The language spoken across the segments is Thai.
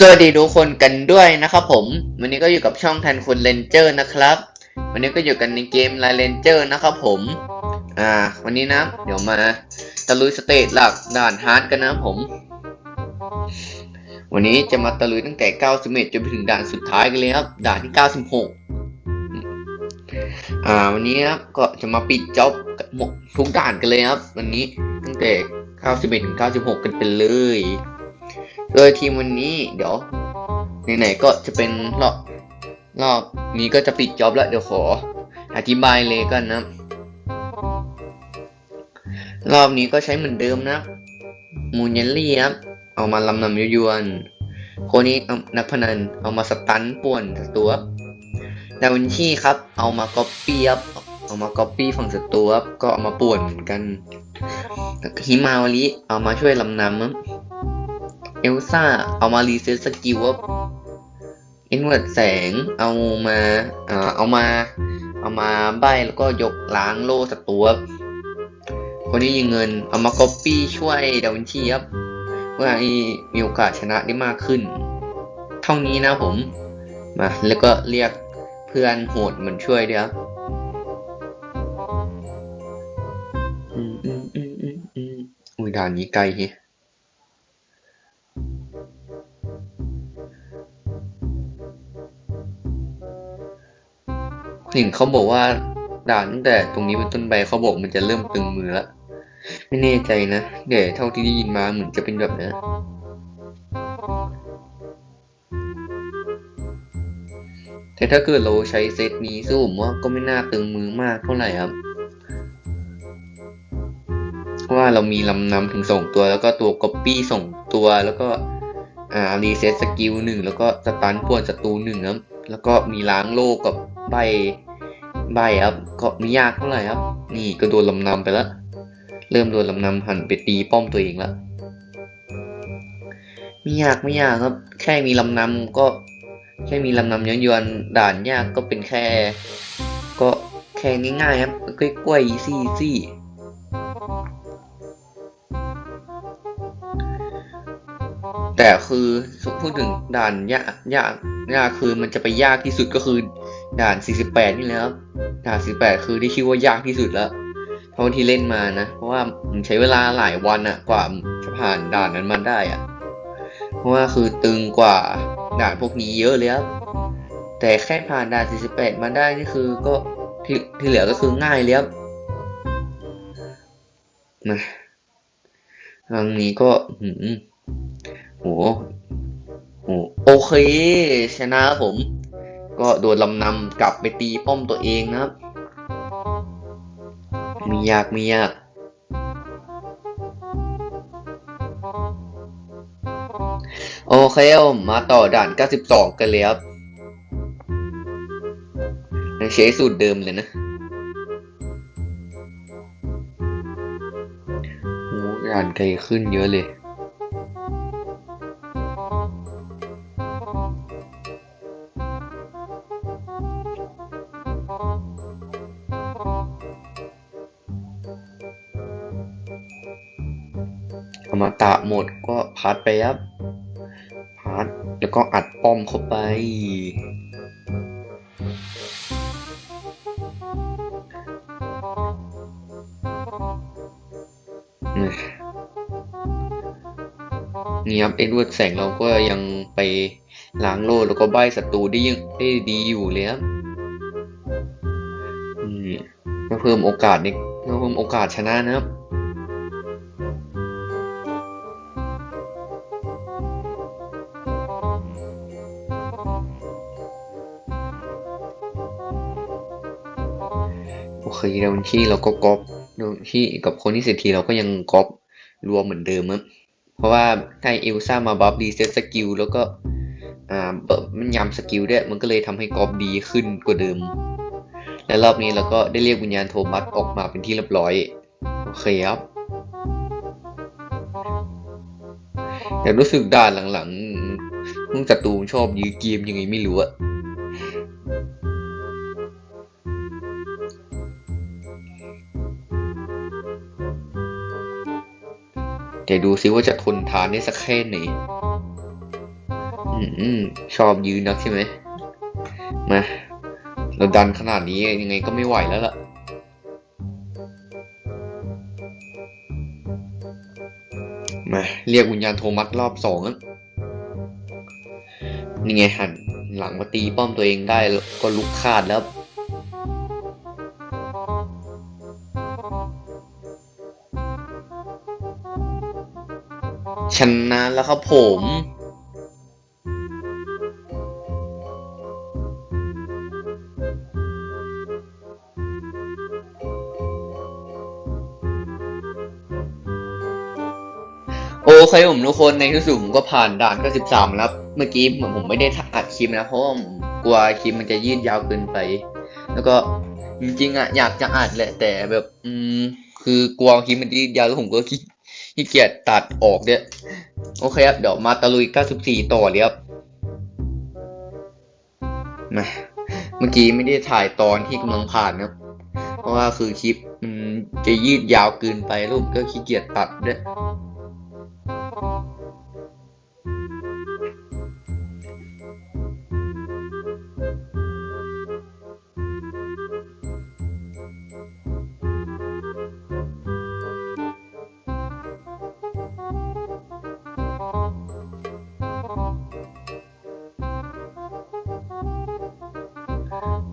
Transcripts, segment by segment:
สวัสดีทุกคนกันด้วยนะครับผม วันนี้ก็อยู่กับช่องแทนคุณเลนเจอร์นะครับ วันนี้ก็อยู่กันในเกมไลเลนเจอร์นะครับผม อ่า วันนี้นะ เดี๋ยวมาตะลุยสเตจหลักด่านฮาร์ดกันนะผม วันนี้จะมาตะลุยตั้งแต่ 91 จนไปถึงด่านสุดท้ายกันเลยครับ ด่านที่ 96 อ่า วันนี้นะครับก็จะมาปิดจ็อบทุกด่านกันเลยครับ วันนี้ตั้งแต่ 91 ถึง 96 กันไปเลย โดยทีมวันนี้เดี๋ยวไหนๆก็จะเป็นรอบรอบนี้ก็จะปิดจ็อบแล้วเดี๋ยวขอ อธิบายเลยกันนะ รอบนี้ก็ใช้เหมือนเดิมนะมูนเยลลี่ครับเอามาลำนำยุยวนโคนนี้เอานักพนันเอามาสตันป่วนศัตรูครับดาวินชีครับ เอามาก๊อปปี้ครับเอามาก๊อปปี้ฝั่งศัตรูครับก็เอามาป่วนเหมือนกันฮิมาวาริเอามาช่วยลำนำครับ เอลซ่าเอามารีเซ็ตสกิลว่าอินเวอร์แสงเอามาอ่าเอามา เอามาใบแล้วก็ยกล้างโล่ศัตรูครับคนนี้ยิงเงินเอามาก๊อปปี้ช่วยดาวินชีครับเพื่อให้มีโอกาสชนะได้มากขึ้น เท่านี้นะผมมาแล้วก็เรียกเพื่อนโหดเหมือนช่วยด้วยครับอืมอืมอืมอืมอืมอุ้ยด่านนี้ไกลเฮ ห็นเขาบอกว่าด่านตั้งแต่ตรงนี้เป็นต้นไปเขาบอกมันจะเริ่มตึงมือแล้วไม่แน่ใจนะเดี๋ยวเท่าที่ได้ยินมาเหมือนจะเป็นแบบนี้นแต่ถ้าเกิดเราใช้เซตนี้สู้ผมว่าก็ไม่น่าตึงมือมากเท่าไหร่ครับว่าเรามีลำนำถึงสองตัว แล้วก็ตัวก๊อปปี้สองตัวแล้วก็อ่ารีเซ็ตสกิลหนึ่งแล้วก็สตันป่วนศัตรูหนึ่งครับ แล้วก็มีล้างโลกกับใบใบครับก็ไม่ยากเท่าไหร่ครับ นี่ก็โดนลำนำไปแล้ว เริ่มโดนลำนำหันไปตีป้อมตัวเองแล้วไม่ยากไม่ยากครับ แค่มีลำนำก็แค่มีลำนำย้อนยวนด่านยากก็เป็นแค่ ก็แค่ง่ายๆครับกล้วยๆซี่ซี่ แต่คือพูดถึงด่านยากยากยากคือมันจะไปยากที่สุดก็คือด่าน 48 นี่แหละครับด่าน 48 คือที่คิดว่ายากที่สุดแล้วเท่าที่เล่นมานะ เพราะว่ามันใช้เวลาหลายวันอะกว่าจะผ่านด่านนั้นมาได้อะเพราะว่าคือตึงกว่าด่านพวกนี้เยอะเลยครับแต่แค่ผ่านด่าน 48 มาได้นี่คือก็ที่ที่เหลือก็คือง่ายเลยครับมาครั้งนี้ก็หืม โหโหโอเค ชนะครับผม ก็โดนลำนำกลับไปตีป้อมตัวเองนะครับ มียากมียากโอเคผมมาต่อด่าน 92 กันเลยครับใช้สูตรเดิมเลยนะโอ้ด่านไกลขึ้นเยอะเลย อมตะหมดก็พัดไปครับพัดแล้วก็อัดป้อมเข้าไป นี่ครับเอ็ดเวิร์ดแสงเราก็ยังไปล้างโลดแล้วก็ใบศัตรูได้ยังได้ดีอยู่เลยครับเพิ่มโอกาสในเพื่เพิ่มโอกาสชนะนะครับ โอเคดนชีเราก็ก๊อปดนชีกับคนที่เศรษฐีเราก็ยังก๊อปรวมเหมือนเดิมครับเพราะว่าถ้าเอลซ่ามาบัฟรีเซ็ตสกิลแล้วก็อ่ามันยำสกิลด้วยมันก็เลยทำให้ก๊อปดีขึ้นกว่าเดิม และรอบนี้เราก็ได้เรียกวิญญาณโทมัสออกมาเป็นที่เรียบร้อย โอเคครับแต่รู้สึกด่านหลังๆมึงศัตรูชอบยื้อเกมยังไงไม่รู้อะ เดี๋ยวดูซิว่าจะทนทานได้สักแค่ไหนอืมชอบยืนนักใช่ไหมมาเราดันขนาดนี้ยังไงก็ไม่ไหวแล้วล่ะมาเรียกวิญญาณโทมัสรอบสองนี่ไงหันหลังมาตีป้อมตัวเองได้ก็ลุกขาดแล้ว ชนะแล้วครับผม โอเคผมทุกคนในที่สุดผมก็ผ่านด่านก็สิบสามแล้ว เมื่อกี้เหมือนผมไม่ได้อัดคลิปนะ เพราะว่าผมกลัวคลิปมันจะยืดยาวเกินไป แล้วก็จริงๆอะอยากจะอัดแหละแต่แบบ อืมคือกลัวคลิปมันยืดยาวแล้วผมก็ขี้ ขี้เกียจตัดออกเนี่ย โอเคครับ เดี๋ยวมาตะลุย 94 ต่อเลยครับมาเมื่อกี้ไม่ได้ถ่ายตอนที่กำลังผ่านนะครับ เพราะว่าคือคลิปมันจะยืดยาวเกินไปรูปก็ขี้เกียจตัดด้วย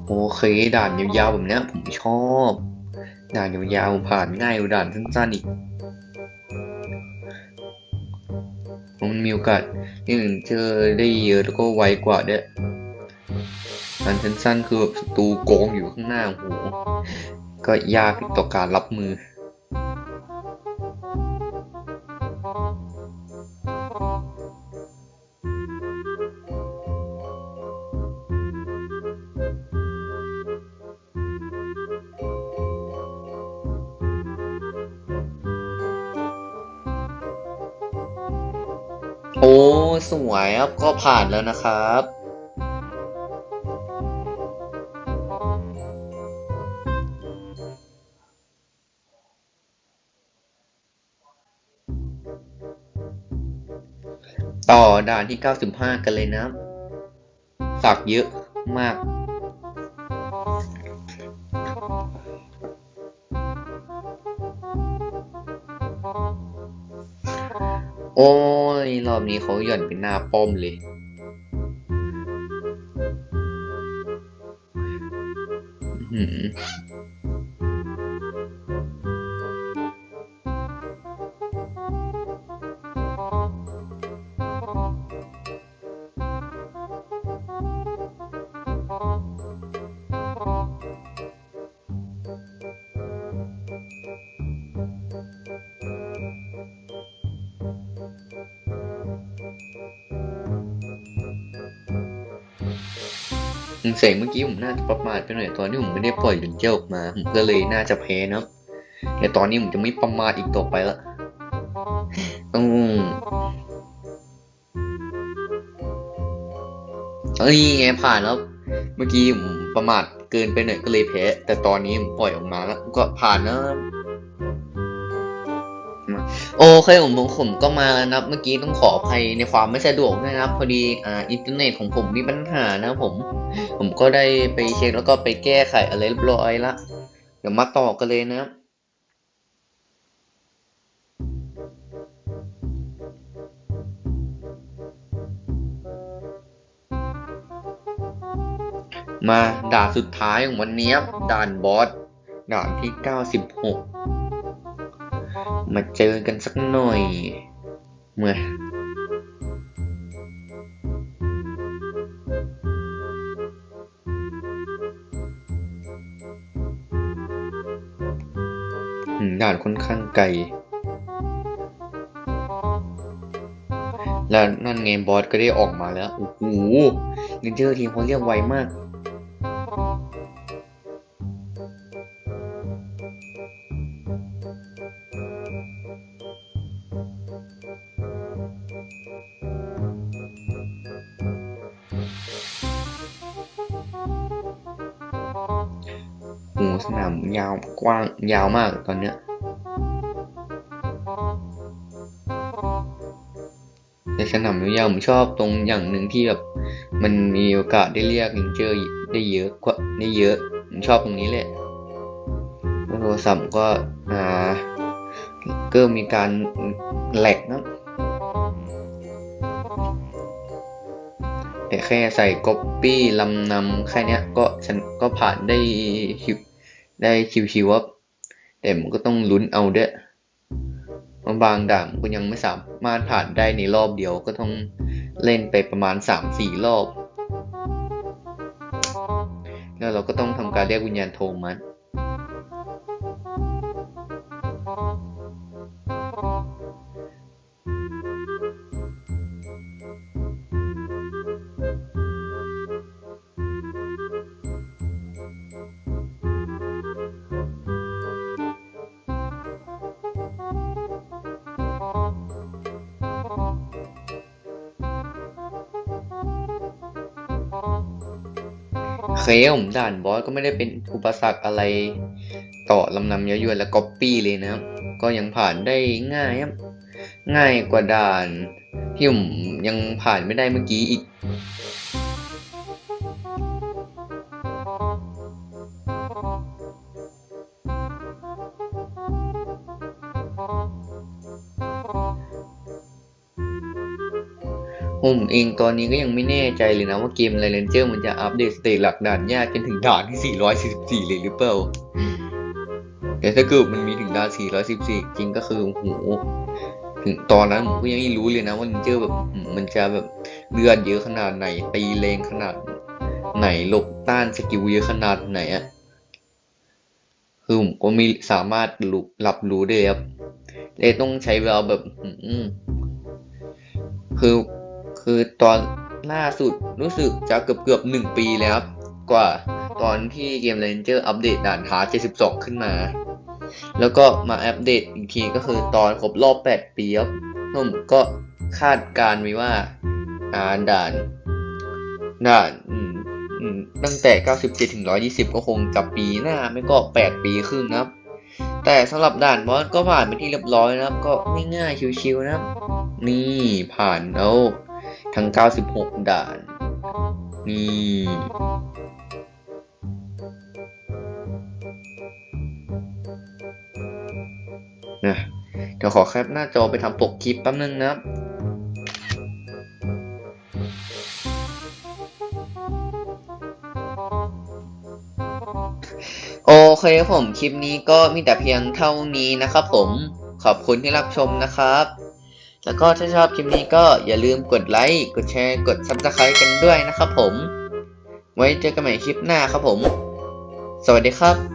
โอเค ด่านยาวๆแบบเนี้ยผมชอบ ด่านยาวๆผ่านง่ายกว่าด่านสั้นๆอีกมันมีโอกาสที่หนึ่งเจอได้เยอะแล้วก็ไวกว่าด้วยด่านสั้นๆคือแบบศัตรูโกงอยู่ข้างหน้าโอ้โหก็ยากต่อการรับมือ สวยครับก็ผ่านแล้วนะครับ ต่อด่านที่ 95 กันเลยนะ สักเยอะมากโอ้ รอบนี้เขาหย่อนเป็นหน้าป้อมเลย อืม หือสงเมื่อกี้ผมน่าจะประมาทไปหน่อยตอนที่ผมไม่ได้ปล่อยลินเจอร์ออกมา ผมก็เลยน่าจะแพ้เนะแต่ตอนนี้ผมจะไม่ประมาทอีกต่อไปละต้องเอ้ยไงผ่านแล้ว เมื่อกี้ผมประมาทเกินไปหน่อยก็เลยแพ้ แต่ตอนนี้ผมปล่อยออกมาแล้ว ก็ผ่านนะ โอเคผมผมผมก็มาแล้วนะเมื่อกี้ต้องขออภัยในความไม่สะดวกด้วยนะครับพอดีอ่าอินเทอร์เน็ตของผมมีปัญหานะผม ผมก็ได้ไปเช็คแล้วก็ไปแก้ไขอะไรเรียบร้อยละเดี๋ยวมาต่อกันเลยนะครับมาด่านสุดท้ายของวันนี้ด่านบอสด่านที่ 96 มาเจอกันสักหน่อย เมื่อด่านค่อนข้างไกล แล้วนั่นไงบอสก็ได้ออกมาแล้ว โอ้โหนินเจอร์ทีมเขาเรียกไวมาก โอ้สนามยาวกว้างยาวมากตอนเนี้ยแต่แต่สนามยาวผมชอบตรงอย่างหนึ่งที่แบบมันมีโอกาสได้เรียกลิงเจอร์ได้เยอะกว่าได้เยอะผมชอบตรงนี้แหละแล้วโทรศัพท์ก็อ่าก็มีการแหลก แต่แค่ใส่ก๊อปปี้ลำนำแค่เนี้ยก็ฉันก็ผ่านได้ชิวได้ชิวๆว่าแต่มันก็ต้องลุ้นเอาเด้บางบางด่านมันก็ยังไม่สามารถผ่านได้ในรอบเดียวก็ต้องเล่นไปประมาณสามสี่รอบ แล้วเราก็ต้องทำการเรียกวิญญาณโทมัส เคผมด่านบอสก็ไม่ได้เป็นอุปสรรคอะไรต่อลำนำเยอะยวนและก๊อปปี้เลยนะครับ ก็ยังผ่านได้ง่ายครับ ง่ายกว่าด่านที่ผมยังผ่านไม่ได้เมื่อกี้อีก ผมเองตอนนี้ก็ยังไม่แน่ใจเลยนะว่าเกมไรเลนเจอร์มันจะอัปเดตสเตจหลักด่านยากจนถึงด่านที่ 444 เลยหรือเปล่า แต่ถ้าเกิดมันมีถึงด่าน 414 จริงก็คือโอ้โหถึงตอนนั้นผมก็ยังไม่รู้เลยนะว่าเลนเจอร์แบบมันจะแบบเลือดเยอะขนาดไหน ตีแรงขนาดไหนหลบต้านสกิลเยอะขนาดไหนอะคือผมก็ไม่สามารถรู้รับรู้ได้ครับเลยต้องใช้เวลาแบบคือ คือตอนล่าสุดรู้สึกจะเกือบเกือบหนึ่งปีแล้วครับกว่าตอนที่เกม Ranger อัปเดตด่านท้า72 ขึ้นมา แล้วก็มาอัปเดตอีกทีก็คือตอนครบรอบ 8 ปีครับผมก็คาดการณ์ไว้ว่าอ่าด่านด่านตั้งแต่ 97 ถึง 120 ก็คงจะปีหน้าไม่ก็ 8 ปีครึ่งนะครับ แต่สำหรับด่านบอสก็ผ่านไปที่เรียบร้อยนะครับ ก็ง่ายๆชิวๆนะครับ นี่ผ่านแล้ว ทั้ง 96 ด่าน นี่ นะเดี๋ยวขอแคปหน้าจอไปทำปกคลิปแป๊บนึงนะโอเคผมคลิปนี้ก็มีแต่เพียงเท่านี้นะครับผมขอบคุณที่รับชมนะครับ แล้วก็ถ้าชอบคลิปนี้ก็อย่าลืมกดไลค์ กดแชร์ กด subscribe กันด้วยนะครับผม ไว้เจอกันใหม่คลิปหน้าครับผม สวัสดีครับ